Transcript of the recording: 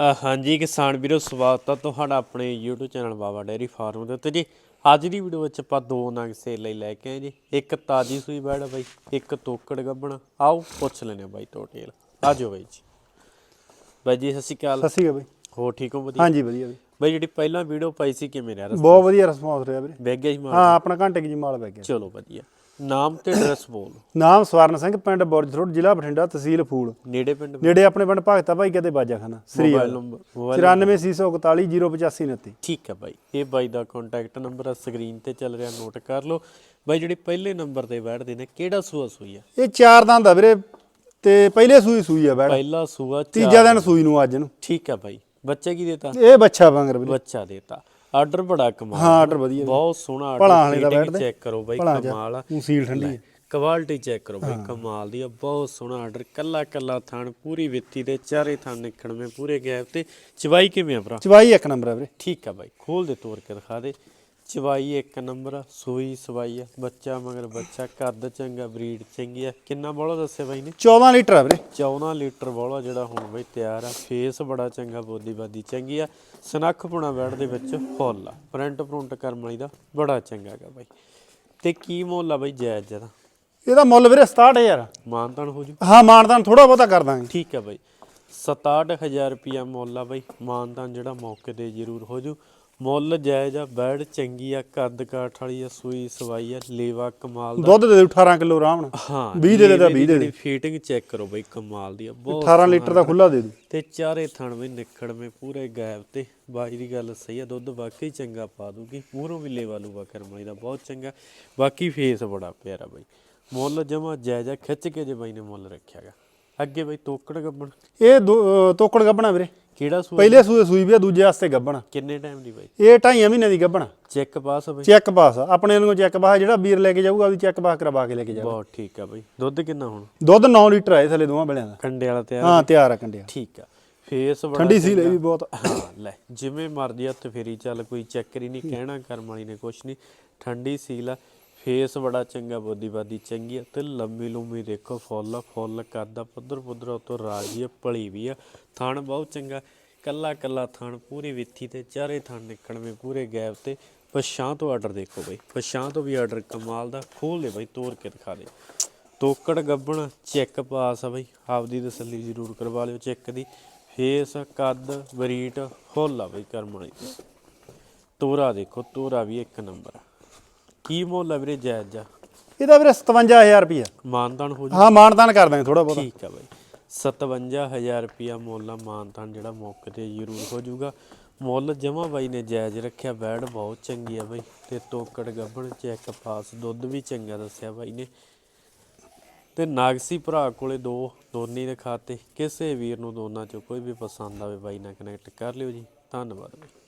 ਹਾਂਜੀ ਕਿਸਾਨ ਵੀਰੋ ਸਵਾਗਤ ਹੈ ਤੁਹਾਡਾ ਆਪਣੇ YouTube channel Baba dairy farm ਦੇ ਉੱਤੇ ਜੀ। ਅੱਜ ਦੀ ਵੀਡੀਓ ਵਿੱਚ ਆਪਾਂ ਦੋ ਨਗ ਸੇਲ ਲਈ ਲੈ ਕੇ ਆਏ ਜੀ। ਇੱਕ ਤਾਜੀ ਸੂਈ ਬੈੜ ਆ ਬਾਈ ਇੱਕ ਤੋਕੜ ਗੱਬਣ। ਆਓ ਪੁੱਛ ਲੈਨੇ ਆ ਬਾਈ ਤੋਂ ਡਿਟੇਲ ਆਜੋ ਬਾਈ ਜੀ। ਬਾਈ ਜੀ ਸਤਿ ਸ਼੍ਰੀ ਅਕਾਲ। ਸਤਿ ਸ਼੍ਰੀ ਅਕਾਲ ਬਈ। ਹੋ ਠੀਕ ਹੋ ਵਧੀਆ? ਹਾਂਜੀ ਵਧੀਆ ਬਈ ਬਾਈ ਜਿਹੜੀ ਪਹਿਲਾਂ ਵੀਡੀਓ ਪਾਈ ਸੀ ਕਿਵੇਂ ਰਿਹਾ? ਬਹੁਤ ਵਧੀਆ ਰਿਸਪੌਂਸ ਰਿਹਾ ਵੀਰੇ। ਬੈਗ ਗਿਆ ਜੀ ਮਾਲ। ਹਾਂ ਆਪਣਾ ਘੰਟੇ ਕੀ ਜੀ ਮਾਲ ਗਿਆ। ਚਲੋ ਵਧੀਆ। ਨਾਮ ਤੇ ਐਡਰੈਸ ਬੋਲ। ਨਾਮ ਸਵਰਨ ਸਿੰਘ ਪਿੰਡ ਬੁਰਜ ਰੋਡ ਜ਼ਿਲ੍ਹਾ ਬਠਿੰਡਾ ਤਹਿਸੀਲ ਫੂਲ। ਨੇੜੇ ਪਿੰਡ ਨੇੜੇ ਆਪਣੇ ਪਿੰਡ ਭਗਤਾ ਭਾਈ ਕਿਤੇ Bajakhana Shri mobile number mobile 94641 ਠੀਕ ਹੈ ਬਾਈ ਇਹ ਬਾਈ ਦਾ ਕੰਟੈਕਟ ਨੰਬਰ ਆ ਸਕਰੀਨ ਤੇ ਚੱਲ ਰਿਹਾ ਨੋਟ ਕਰ ਲਓ। ਬਾਈ ਜਿਹੜੀ ਪਹਿਲੇ ਨੰਬਰ ਤੇ ਬੈਠਦੇ ਨੇ ਕਿਹੜਾ ਸੂਆ ਸੂਈ ਆ? ਇਹ ਚਾਰ ਦੰਦ ਆ ਵੀਰੇ ਤੇ ਪਹਿਲੇ ਸੂਈ ਸੂਈ ਆ ਬੈੜ ਪਹਿਲਾ ਸੂਆ ਤੀਜਾ ਦਿਨ ਸੂਈ ਨੂੰ ਅੱਜ ਨੂੰ। ਠੀਕ ਹੈ ਬਾਈ ਬੱਚੇ ਕੀ ਦੇਤਾ? ਇਹ ਬੱਚਾ ਵਾਂਗਰ ਵੀਰੇ। ਬੱਚਾ ਦੇਤਾ। ਆਰਡਰ ਬੜਾ ਕਮਾਲ ਹਾਂ ਆਰਡਰ ਵਧੀਆ ਬਹੁਤ ਸੋਹਣਾ ਆਰਡਰ ਬੈਠਦੇ। ਚੈੱਕ ਕਰੋ ਬਾਈ। ਕਮਾਲ ਆ। ਸੀਲ ਠੰਡੀ ਹੈ। ਕੁਆਲਿਟੀ ਚੈੱਕ ਕਰੋ ਬਾਈ ਕਮਾਲ ਦੀ ਆ ਬਹੁਤ ਸੋਹਣਾ ਆਰਡਰ। ਕੱਲਾ ਕੱਲਾ ਥਣ ਪੂਰੀ ਵਿੱਤੀ ਦੇ ਚਾਰੇ ਥਣ ਨਿਕਣਵੇਂ ਪੂਰੇ ਗੈਪ ਤੇ। ਚਵਾਈ ਕਿਵੇਂ ਆ ਭਰਾ? ਚਵਾਈ ਇੱਕ ਨੰਬਰ ਆ ਵੀਰੇ। ਠੀਕ ਆ ਬਾਈ ਖੋਲ ਦੇ ਤੋੜ ਕੇ ਦਿਖਾ ਦੇ। ਚਵਾਈ ਇੱਕ ਨੰਬਰ ਆ, ਸੂਈ ਸਵਾਈ ਆ। ਬੱਚਾ ਮਗਰ ਬੱਚਾ ਕੱਦ ਚੰਗਾ ਬਰੀਡ ਚੰਗੀ ਆ। ਕਿੰਨਾ ਬੋਲਾ ਦੱਸਿਆ ਬਾਈ ਨੇ? 14 ਲੀਟਰ ਆ ਵੀਰੇ। 14 ਲੀਟਰ ਬੋਲਾ ਜਿਹੜਾ ਹੁਣ ਬਈ ਤਿਆਰ ਆ। ਫੇਸ ਬੜਾ ਚੰਗਾ ਬੋਦੀ ਬਾਦੀ ਚੰਗੀ ਆ। ਸਨੱਖ ਪੁਣਾ ਬੈੜ ਦੇ ਵਿੱਚ ਫੁੱਲ ਆ। ਪ੍ਰਿੰਟ ਪ੍ਰਿੰਟ ਕਰਮ ਵਾਲੀ ਦਾ ਬੜਾ ਚੰਗਾ ਹੈਗਾ ਬਾਈ। ਤੇ ਕੀ ਮੁੱਲ ਆ ਬਾਈ ਜਾਇਜ਼ ਜਦਾ ਇਹਦਾ ਮੁੱਲ ਵੀਰੇ 67000 ਮਾਨਤਾਨ ਹੋ ਜੂ? ਹਾਂ ਮਾਨਦਾਨ ਥੋੜਾ ਬਹੁਤਾ ਕਰ ਦਾਂਗੇ। ਠੀਕ ਹੈ ਬਾਈ। 67000 ਰੁਪਿਆ ਮੁੱਲ ਆ ਬਾਈ। ਮਾਨਤਾਨ ਜਿਹੜਾ ਮੌਕੇ ਤੇ ਜ਼ਰੂਰ ਹੋ ਜੂ। ਮੁੱਲ ਜਾਇਜ਼ ਆ ਬੈੜ ਚੰਗੀ ਆ ਕੱਦ ਕਾਠ ਵਾਲੀ ਆ ਸੂਈ ਸਵਾਈ ਆ ਲੇਵਾ ਕਮਾਲ ਦਾ। ਦੁੱਧ ਦੇ ਦਿਓ 18 ਕਿਲੋ ਆਰਾਮ ਨਾਲ। ਹਾਂ 20 ਦੇ ਦੇ ਤਾਂ 20 ਦੇ ਦੇ ਫੀਟਿੰਗ ਚੈੱਕ ਕਰੋ ਬਾਈ ਕਮਾਲ ਦੀ ਆ ਬਹੁਤ 18 ਲੀਟਰ ਦਾ ਖੁੱਲਾ ਦੇ ਦੂ ਤੇ ਚਾਰੇ ਥਣ ਵੀ ਨਿਖੜਵੇਂ ਪੂਰੇ ਗਾਇਬ ਤੇ। ਬਾਈ ਦੀ ਗੱਲ ਸਹੀ ਆ ਦੁੱਧ ਵਾਕਈ ਚੰਗਾ ਪਾ ਦੂਗੀ ਮੂਹਰੋਂ ਵੀ ਲੇਵਾ ਲੂਵਾ ਕਰਮਾਈ ਦਾ ਬਹੁਤ ਚੰਗਾ। ਬਾਕੀ ਫੇਸ ਬੜਾ ਪਿਆਰਾ ਬਾਈ। ਮੁੱਲ ਜਮਾ ਜਾਇਜ਼ਾ ਖਿੱਚ ਕੇ ਜੇ ਬਾਈ ਨੇ ਮੁੱਲ ਰੱਖਿਆਗਾ। ਅੱਗੇ ਬਾਈ ਤੋਕੜ ਗੱਬਣ। ਇਹ ਦੋ- ਤੋਕੜ ਗੱਬਣਾ ਵੀਰੇ। ਕਿਹੜਾ ਸੂਆ ਪਹਿਲੇ ਸੂਏ ਸੂਈ ਵੀ ਆ ਦੂਜੇ ਵਾਸਤੇ ਗੱਬਣਾ। ਕਿੰਨੇ ਟਾਈਮ ਦੀ ਬਾਈ? ਇਹ ਢਾਈਆਂ ਮਹੀਨੇ ਦੀ ਗੱਬਣਾ। ਚੈੱਕ ਪਾਸ ਬਾਈ? ਚੈੱਕ ਪਾਸ ਆ। ਆਪਣੇ ਨੂੰ ਚੈੱਕ ਪਾਸ ਜਿਹੜਾ ਵੀਰ ਲੈ ਕੇ ਜਾਊਗਾ ਉਹਦੀ ਚੈੱਕ ਪਾਸ ਕਰਵਾ ਕੇ ਲੈ ਕੇ ਜਾਊਗਾ। ਬਹੁਤ ਠੀਕ ਆ ਬਾਈ। ਦੁੱਧ ਕਿੰਨਾ ਹੁਣ? ਦੁੱਧ 9 ਲੀਟਰ ਆਏ ਥੱਲੇ ਦੋਵਾਂ ਬਲਿਆਂ ਦਾ। ਕੰਡੇ ਵਾਲਾ ਤਿਆਰ ਹਾਂ ਤਿਆਰ ਆ ਕੰਡਿਆ ਠੀਕ ਆ। ਫੇਸ ਬੜਾ ਠੰਡੀ ਸੀ। ਲਈ ਵੀ ਬਹੁਤ। ਹਾਂ ਲੈ ਜਿਵੇਂ ਮਰਜ਼ੀ ਹੱਥ ਫੇਰੀ ਚੱਲ ਕੋਈ ਚੱਕਰ ਹੀ ਨਹੀਂ ਕਹਿਣਾ ਕਰਮ ਵਾਲੀ ਨੇ ਕੁਛ ਨਹੀਂ। ਠੰਡੀ ਸੀਲ ਆ। ਫੇਸ ਬੜਾ ਚੰਗਾ ਬੋਦੀਵਾਦੀ ਚੰਗੀ ਆ ਤੇ ਲੰਮੀ ਲੰਮੀ ਦੇਖੋ ਫੁੱਲ ਆ, ਫੁੱਲ ਕਰਦਾ ਪੁੱਧਰ ਪੁੱਧਰ ਉਤੋਂ ਰਾਜੀ ਆ ਭਲੀ ਵੀ ਆ। ਥਣ ਬਹੁਤ ਚੰਗਾ ਕੱਲਾ ਕੱਲਾ ਥਣ ਪੂਰੀ ਵਿੱਥੀ ਤੇ ਚਾਰੇ ਥਣ ਨਿਕਲਵੇਂ ਪੂਰੇ ਗੈਪ ਤੇ। ਪਛਾਂ ਤੋਂ ਆਰਡਰ ਦੇਖੋ ਬਈ ਪਛਾਂ ਤੋਂ ਵੀ ਆਰਡਰ ਕਮਾਲ ਦਾ ਖੋਲ ਦੇ ਬਈ ਤੋੜ ਕੇ ਦਿਖਾ ਦੇ। ਤੋਕੜ ਗੱਬਣ ਚੈੱਕ ਪਾਸ ਆ ਬਈ ਆਪਦੀ ਤਸੱਲੀ ਜ਼ਰੂਰ ਕਰਵਾ ਲਿਓ ਚੈੱਕ ਦੀ। ਫੇਸ ਕੱਦ ਬਰੀਟ ਫੁੱਲ ਆ ਬਈ ਕਰਮ ਵਾਲੀ। ਤੋਰਾ ਦੇਖੋ ਤੋਰਾ ਵੀ ਇੱਕ ਨੰਬਰ ਆ। ਕੀ ਮੁੱਲ ਆ ਵੀਰੇ ਜਾਇਜ਼ ਜਾ ਇਹਦਾ ਵੀਰੇ 57000 ਰੁਪਿਆ ਮਾਨਤਾਨ ਹੋ ਜੂ? ਹਾਂ ਮਾਨਦਾਨ ਕਰ ਦਾਂਗੇ ਥੋੜਾ ਬਹੁਤਾ। ਠੀਕ ਆ ਬਾਈ। 57000 ਰੁਪਿਆ ਮੁੱਲ ਆ ਮਾਨਤਾਨ ਜਿਹੜਾ ਮੌਕੇ ਤੇ ਜ਼ਰੂਰ ਹੋ ਜਾਊਗਾ ਮੁੱਲ ਜਮਾ ਬਾਈ ਨੇ ਜਾਇਜ਼ ਰੱਖਿਆ ਬੈੜ ਬਹੁਤ ਚੰਗੀ ਆ ਬਾਈ। ਤੇ ਤੋਕੜ ਗੱਬਣ ਚੈੱਕ ਪਾਸ ਦੁੱਧ ਵੀ ਚੰਗਾ ਦੱਸਿਆ ਬਾਈ ਨੇ। ਤੇ ਨਾਗਸੀ ਭਰਾ ਕੋਲੇ ਦੋ ਦੋਨੇ ਦੇ ਖਾਤੇ। ਕਿਸੇ ਵੀਰ ਨੂੰ ਦੋਨਾਂ ਚੋਂ ਕੋਈ ਵੀ ਪਸੰਦ ਆਵੇ ਬਾਈ ਨਾਲ ਕਨੈਕਟ ਕਰ ਲਿਓ ਜੀ। ਧੰਨਵਾਦ ਬਾਈ।